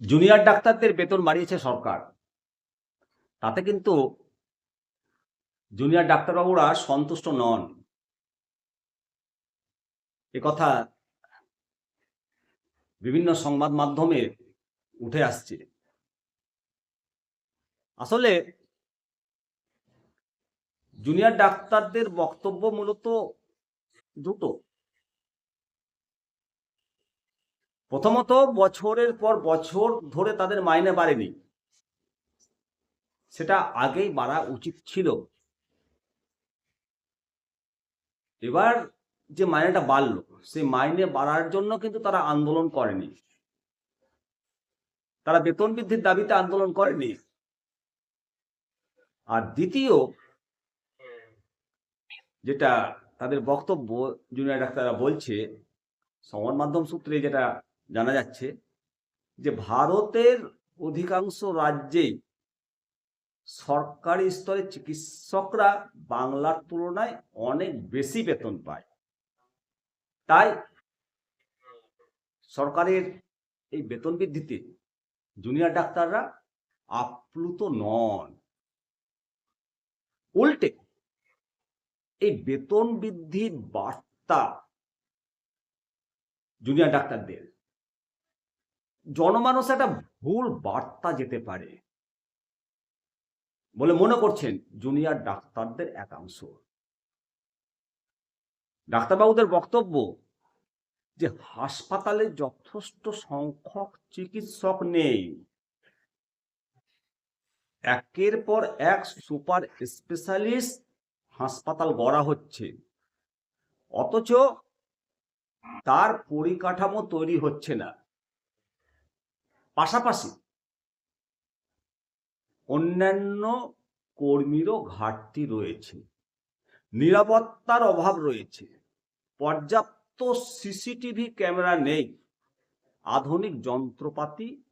Junior ডাক্তারদের বেতন বাড়িয়েছে সরকার। তাতে কিন্তু জুনিয়র ডাক্তারবাবুরা সন্তুষ্ট নন। এ কথা বিভিন্ন সংবাদ মাধ্যমে উঠে আসছে। আসলে জুনিয়র ডাক্তারদের বক্তব্য মূলত দুটো। প্রথমত বছরের পর বছর ধরে তাদের মাইনে বাড়েনি। সেটা আগেই বাড়া উচিত ছিল। এবার যে মাইনেটা বাড়লো, সেই মাইনে বাড়ার জন্য কিন্তু তারা আন্দোলন করেনি। তারা বেতন বৃদ্ধির দাবিতে আন্দোলন করেনি। আর দ্বিতীয়, যেটা তাদের বক্তব্য, জুনিয়র ডাক্তাররা বলছে, সংবাদ মাধ্যম সূত্রে যেটা জানা যাচ্ছে যে ভারতের অধিকাংশ রাজ্যেই সরকারি স্তরে চিকিৎসকরা বাংলার তুলনায় অনেক বেশি বেতন পায়। তাই সরকারের এই বেতন বৃদ্ধিতে জুনিয়র ডাক্তাররা আপ্লুত নন। উল্টে এই বেতন বৃদ্ধির বার্তা জুনিয়র ডাক্তারদের জনমানস একটা ভুল বার্তা যেতে পারে বলে মনে করছেন জুনিয়র ডাক্তারদের একাংশ। ডাক্তারবাবুদের বক্তব্য যে হাসপাতালে যথেষ্ট সংখ্যক চিকিৎসক নেই। একের পর এক সুপার স্পেশালিস্ট হাসপাতাল গড়া হচ্ছে। অথচ তার পরিকাঠামো তৈরি হচ্ছে না। পাশাপাশি অন্যান্য কর্মীরও ঘাটতি রয়েছে। নিরাপত্তার অভাব রয়েছে। পর্যাপ্ত সিসিটিভি ক্যামেরা নেই। আধুনিক যন্ত্রপাতি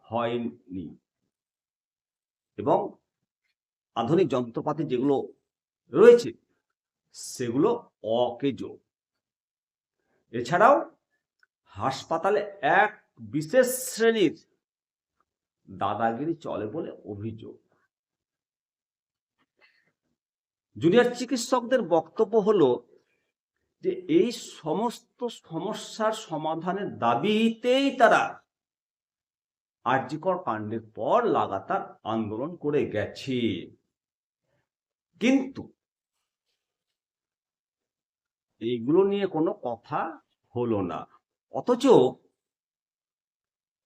হয়নি। এবং আধুনিক যন্ত্রপাতি যেগুলো রয়েছে, সেগুলো অকেজ। এছাড়াও হাসপাতালে এক বিশেষ শ্রেণির দাদাগিরি চলে বলে অভিযোগ। জুনিয়র চিকিৎসকদের বক্তব্য হলো যে, এই সমস্ত সমস্যার সমাধানের দাবিতেই তারা আর্যিকর কাণ্ডের পর লাগাতার আন্দোলন করে গেছে। কিন্তু এইগুলো নিয়ে কোনো কথা হলো না। অথচ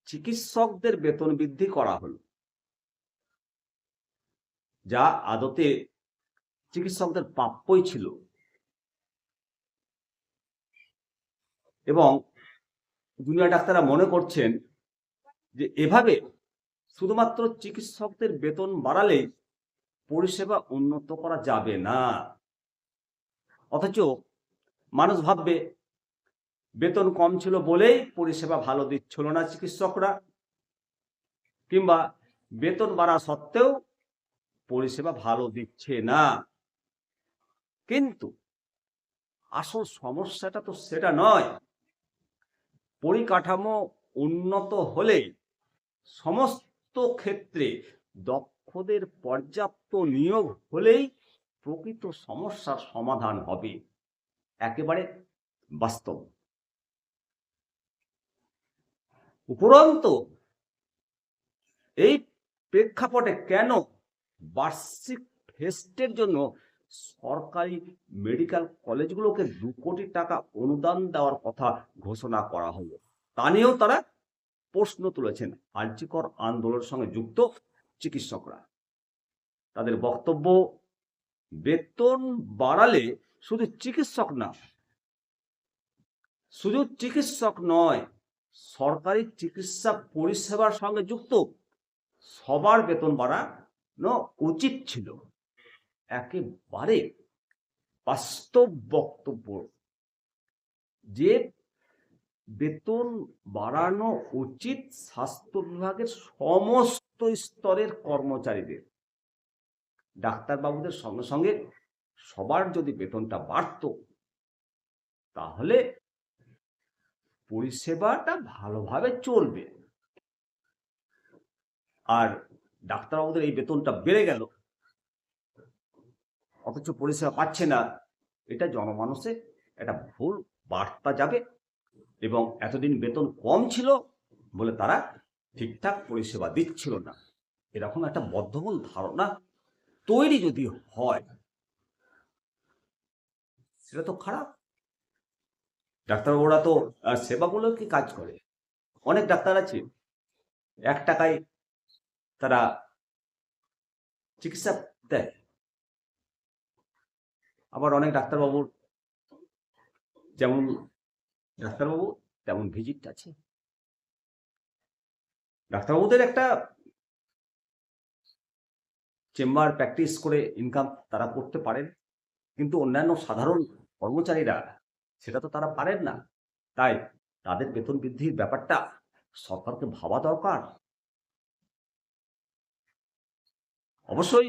চিকিৎসকদের বেতন বৃদ্ধি করা হলো। যা আদতে চিকিৎসকদের প্রাপ্যই ছিল। এবং জুনিয়র ডাক্তাররা মনে করছেন যে এভাবে শুধুমাত্র চিকিৎসকদের বেতন বাড়ালে পরিষেবা উন্নত করা যাবে না। অথচ মানুষ ভাববে বেতন কম ছিল বলেই পরিষেবা ভালো দিচ্ছিল না চিকিৎসকরা। কিংবা বেতন বাড়া সত্ত্বেও পরিষেবা ভালো দিচ্ছে না। কিন্তু আসল সমস্যাটা তো সেটা নয়। পরিকাঠামো উন্নত হলে সমস্ত ক্ষেত্রে দক্ষদের পর্যাপ্ত নিয়োগ হলেই প্রকৃত সমস্যার সমাধান হবে। একেবারে বাস্তব। উপরন্ত, এই প্রেক্ষাপটে কেন বার্ষিক ফেস্টের জন্য সরকারি মেডিকেল কলেজগুলোকে দু কোটি টাকা অনুদান দেওয়ার কথা ঘোষণা করা হলো? তা নিয়েও তারা প্রশ্ন তুলেছেন আর্যিকর আন্দোলনের সঙ্গে যুক্ত চিকিৎসকরা। তাদের বক্তব্য, বেতন বাড়ালে শুধু চিকিৎসক না, শুধু চিকিৎসক নয় সরকারি চিকিৎসা পরিষেবার সঙ্গে যুক্ত, সবার বেতন বাড়ানো উচিত ছিল। একেবারে বাস্তব বক্তব্য। যে বেতন বাড়ানো উচিত স্বাস্থ্য বিভাগের সমস্ত স্তরের কর্মচারীদের। ডাক্তারবাবুদের সঙ্গে সঙ্গে সবার যদি বেতনটা বাড়ত, তাহলে পরিষেবাটা ভালোভাবে চলবে। আর ডাক্তারবাবুদের এই বেতনটা বেড়ে গেল। অথচ পরিষেবা পাচ্ছে না। এটা জনমানসে একটা ভুল বার্তা যাবে এবং এতদিন বেতন কম ছিল বলে তারা ঠিকঠাক পরিষেবা দিচ্ছিল না। এরকম একটা বদ্ধমূল ধারণা তৈরি যদি হয়, সেটা তো খারাপ। ডাক্তারবাবুরা তো আহ, সেবামূলকই কাজ করে? অনেক ডাক্তার আছে এক টাকায় তারা চিকিৎসা দেয়। আবার অনেক ডাক্তারবাবুর যেমন ডাক্তারবাবু তেমন ভিজিট আছে। ডাক্তারবাবুদের একটা চেম্বার প্র্যাকটিস করে ইনকাম তারা করতে পারেন। কিন্তু অন্যান্য সাধারণ কর্মচারীরা সেটা তো তারা পারেন না। তাই তাদের বেতন বৃদ্ধির ব্যাপারটা সরকারকে ভাবা দরকার। অবশ্যই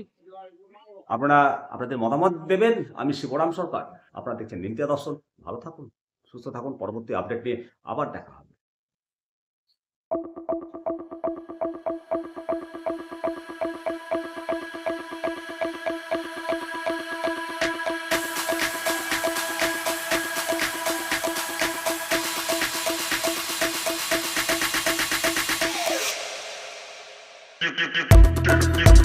আপনারা, আপনাদের মতামত দেবেন। আমি শিবরাম সরকার। আপনারা দেখছেন নিমতিয়া দর্শন। ভালো থাকুন, সুস্থ থাকুন। পরবর্তী আপডেট নিয়ে আবার দেখা হবে। Thank you.